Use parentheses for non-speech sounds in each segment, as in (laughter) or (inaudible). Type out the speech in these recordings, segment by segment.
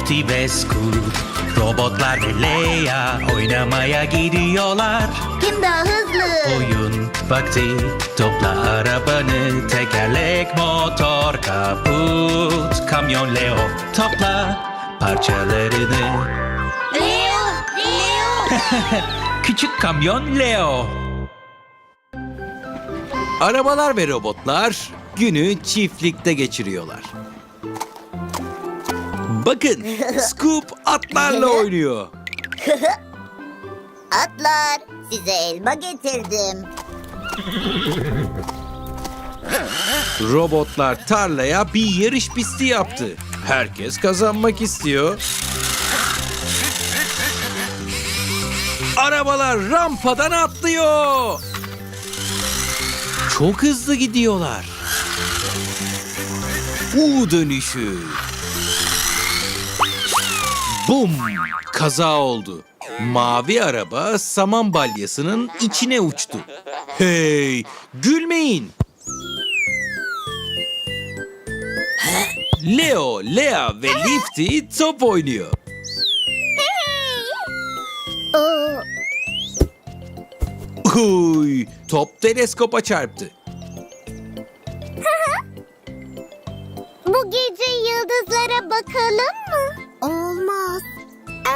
Lifty ve Scoot Robotlar ve Leia oynamaya gidiyorlar Kim daha hızlı? Oyun vakti Topla arabanı Tekerlek, motor, kaput Kamyon Leo Topla parçalarını Leo! Leo! (laughs) Küçük kamyon Leo Arabalar ve robotlar günü çiftlikte geçiriyorlar. Bakın (laughs) Scoop atlarla (laughs) oynuyor. Atlar, size elma getirdim. Robotlar tarlaya bir yarış pisti yaptı. Herkes kazanmak istiyor. Arabalar rampadan atlıyor. Çok hızlı gidiyorlar. U dönüşü. Bum! Kaza oldu. Mavi araba saman balyasının içine uçtu. Hey! Gülmeyin! Leo, Lea ve Lifty top oynuyor. Uy, top teleskopa çarptı. bu gece yıldızlara bakalım mı?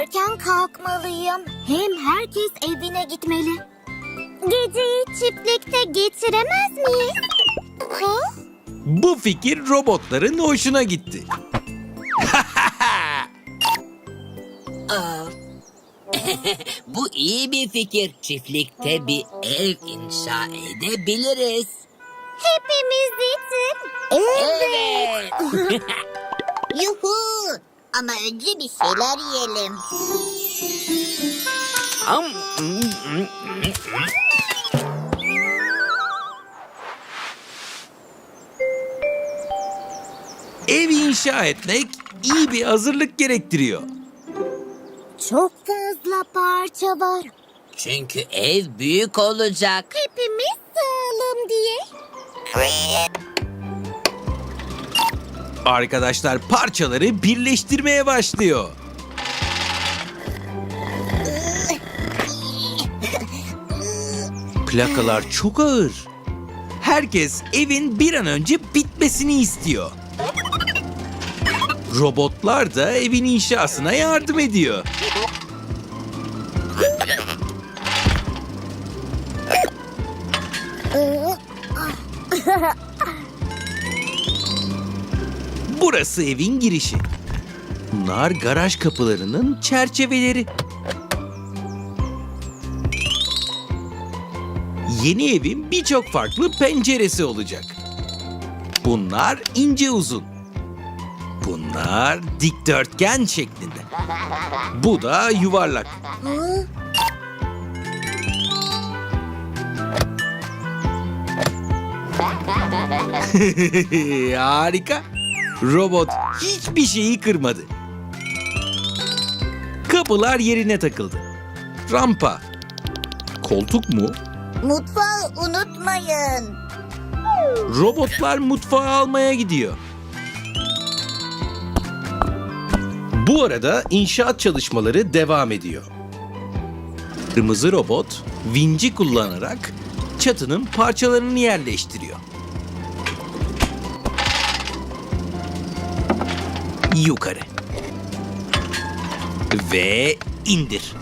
Erken kalkmalıyım. Hem herkes evine gitmeli. Geceyi çiftlikte geçiremez miyiz? Ha? Bu fikir robotların hoşuna gitti. (laughs) (laughs) Bu iyi bir fikir. Çiftlikte bir ev inşa edebiliriz. Hepimiz için. Evet. (laughs) Yuhu! Ama önce bir şeyler yiyelim. Am, Ev inşa etmek iyi bir hazırlık gerektiriyor. Çok fazla parça var. Çünkü ev büyük olacak. Hepimiz sığalım diye. Arkadaşlar parçaları birleştirmeye başlıyor. Plakalar çok ağır. Herkes evin bir an önce bitmesini istiyor. Robotlar da evin inşasına yardım ediyor. (laughs) Burası evin girişi. Bunlar garaj kapılarının çerçeveleri. Yeni evin birçok farklı penceresi olacak. Bunlar ince uzun. Bunlar dikdörtgen şeklinde. Bu da yuvarlak. (laughs) (laughs) Harika. Robot hiçbir şeyi kırmadı. Kapılar yerine takıldı. Rampa. Koltuk mu? Mutfağı unutmayın. Robotlar mutfağı almaya gidiyor. Bu arada inşaat çalışmaları devam ediyor. Kırmızı robot vinci kullanarak çatının parçalarını yerleştiriyor. Yukarı. Ve indir.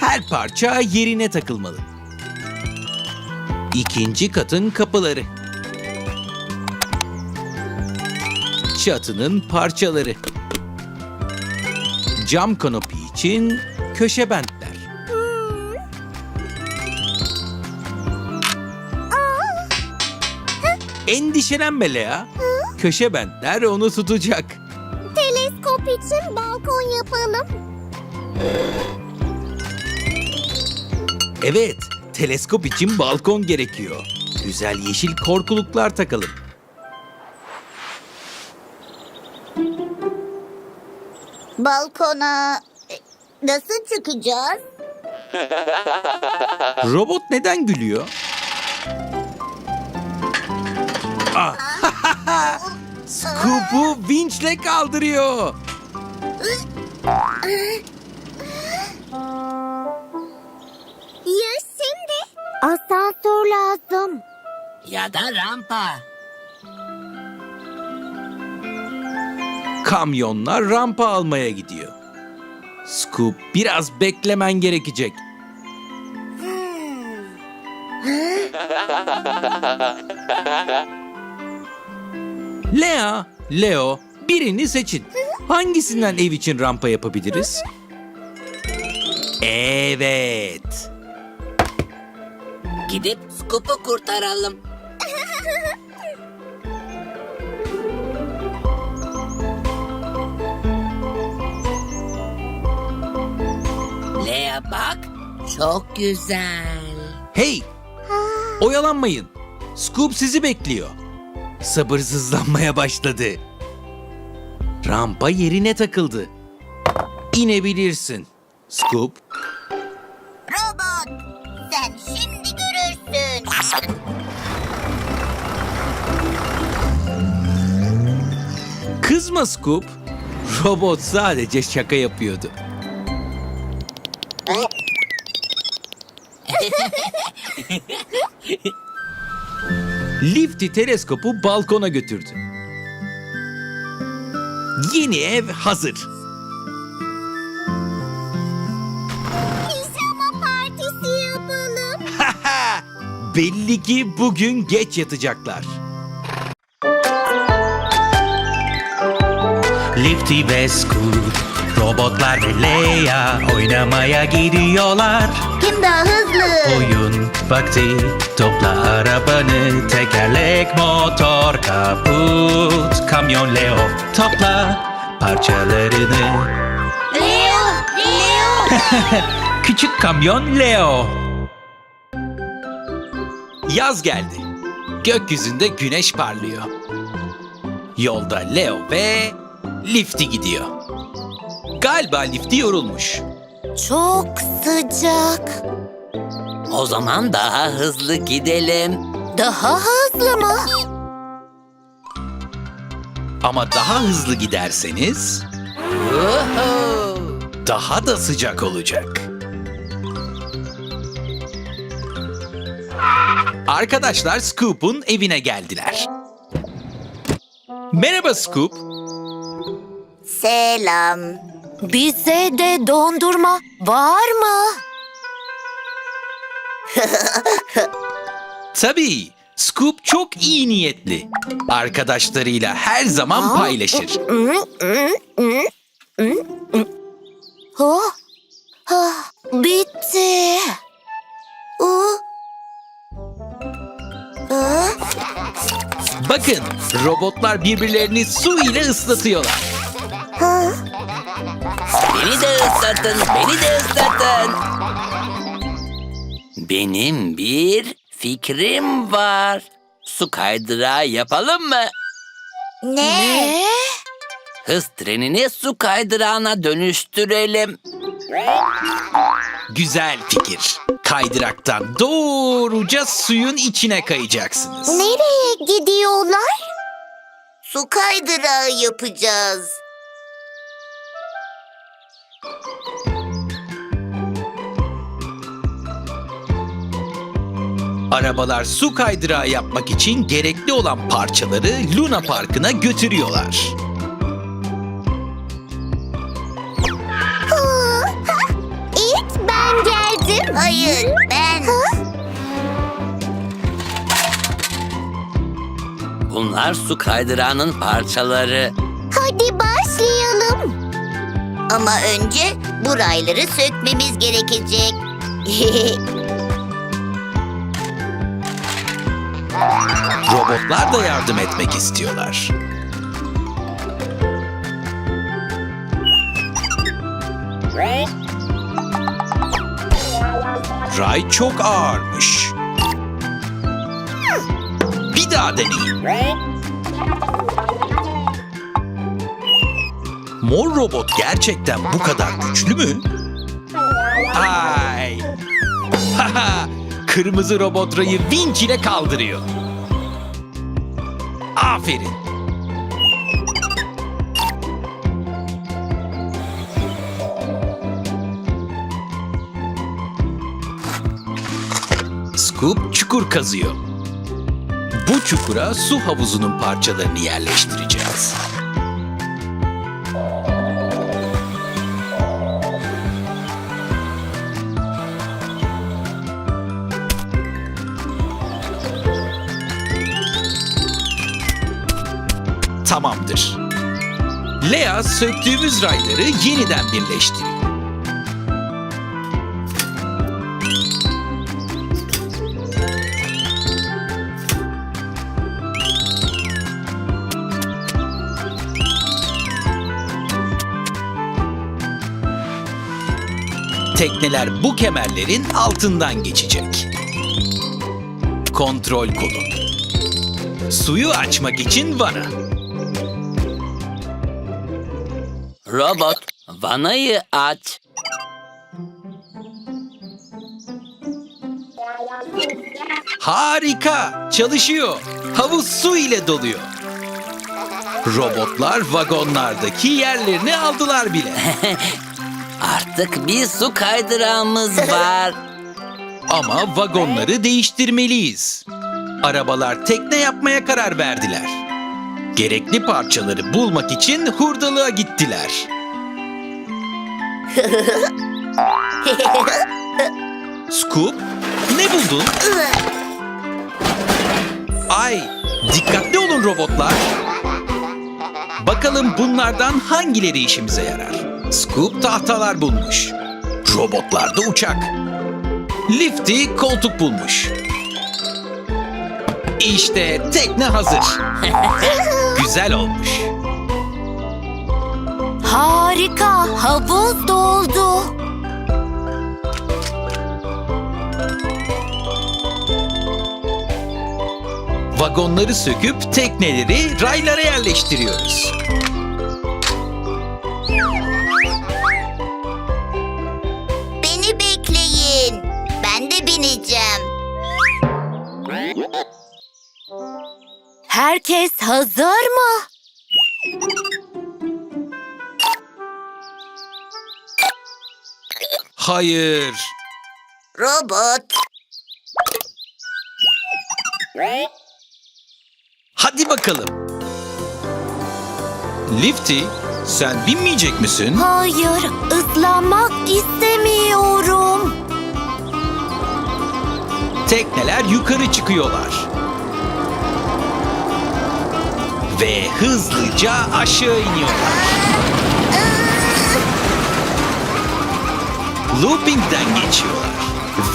Her parça yerine takılmalı. İkinci katın kapıları. Çatının parçaları. Cam kanopi için köşe bentler. Endişelenme Lea. Köşe bentler onu tutacak. Teleskop için balkon yapalım. Evet, teleskop için balkon gerekiyor. Güzel yeşil korkuluklar takalım. Balkona e, nasıl çıkacağız? Robot neden gülüyor? Ah, Leo vinçle kaldırıyor. Ya şimdi? Asansör lazım. Ya da rampa. Kamyonlar rampa almaya gidiyor. Scoop biraz beklemen gerekecek. Lea, Leo birini seçin. Hangisinden ev için rampa yapabiliriz? Evet. Gidip Scoop'u kurtaralım. Lea bak. Çok güzel. Hey! Oyalanmayın. Scoop sizi bekliyor. Sabırsızlanmaya başladı. Rampa yerine takıldı. İnebilirsin. Scoop, Robot, sen şimdi görürsün. kızma Scoop. Robot sadece şaka yapıyordu. (laughs) Lifty teleskopu balkona götürdü. Yeni ev hazır. Pijama partisi yapalım. (laughs) Belli ki bugün geç yatacaklar. Lifty ve Scoot Robotlar ve Leia oynamaya gidiyorlar Kim daha hızlı? Oyun vakti Topla arabanı Tekerlek, motor, kaput Kamyon Leo Topla parçalarını Leo, Leo. (laughs) Küçük kamyon Leo Yaz geldi. Gökyüzünde güneş parlıyor. Yolda Leo ve Lifty gidiyor. Galiba Lifty yorulmuş. Çok sıcak. O zaman daha hızlı gidelim. Daha hızlı mı? Ama daha hızlı giderseniz daha da sıcak olacak. Arkadaşlar Scoop'un evine geldiler. Merhaba Scoop. Selam. Bize de dondurma var mı? Tabii Scoop çok iyi niyetli. Arkadaşlarıyla her zaman paylaşır. Oh, ah, bitti. Ah, Bakın robotlar birbirlerini su ile ıslatıyorlar. ah. Beni de ıslatın, beni de ıslatın. Benim bir fikrim var. Su kaydırağı yapalım mı? Ne? Hız trenini su kaydırağına dönüştürelim. Güzel fikir. Kaydıraktan doğruca suyun içine kayacaksınız. Nereye gidiyorlar? Su kaydırağı yapacağız. Arabalar su kaydırağı yapmak için gerekli olan parçaları Luna Parkı'na götürüyorlar. İlk ben geldim. Hayır, ben. Bunlar su kaydırağının parçaları. Hadi başlayalım. Ama önce bu rayları sökmemiz gerekecek. (laughs) Robotlar da yardım etmek istiyorlar. Ray çok ağırmış. Bir daha deneyin. Mor robot gerçekten bu kadar güçlü mü? Ay! (laughs) Haha! kırmızı robot rayı vinç ile kaldırıyor. Aferin. Scoop çukur kazıyor. Bu çukura su havuzunun parçalarını yerleştireceğiz. Lea söktüğümüz rayları yeniden birleştiriyor. Tekneler bu kemerlerin altından geçecek. Kontrol kolu. Suyu açmak için vana. Robot, vanayı aç. Harika! Çalışıyor. Havuz su ile doluyor. Robotlar vagonlardaki yerlerini aldılar bile. (laughs) Artık bir su kaydırağımız var. (laughs) Ama vagonları değiştirmeliyiz. Arabalar tekne yapmaya karar verdiler. Gerekli parçaları bulmak için hurdalığa gittiler. (laughs) Scoop, ne buldun? Ay, dikkatli olun robotlar. Bakalım bunlardan hangileri işimize yarar? Scoop tahtalar bulmuş. Robotlar da uçak. Lifty koltuk bulmuş. İşte tekne hazır. (laughs) Güzel olmuş. Harika. Havuz doldu. Vagonları söküp tekneleri raylara yerleştiriyoruz. Herkes hazır mı? Hayır. Robot. Hadi bakalım. Lifty, sen binmeyecek misin? Hayır, ıslanmak istemiyorum. Tekneler yukarı çıkıyorlar. Ve hızlıca aşağı iniyorlar. Looping'den geçiyorlar.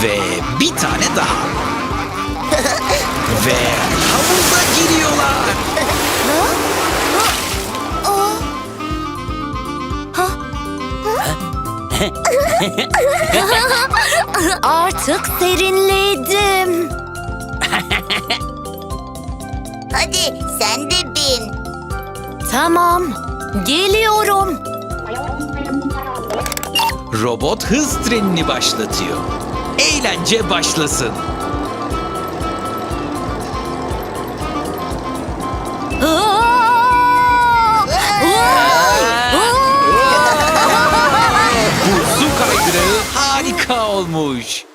Ve bir tane daha. Ve havuza giriyorlar. Artık serinledim. Tamam, geliyorum. Robot hız trenini başlatıyor. Eğlence başlasın. Bu su kaydırağı harika olmuş.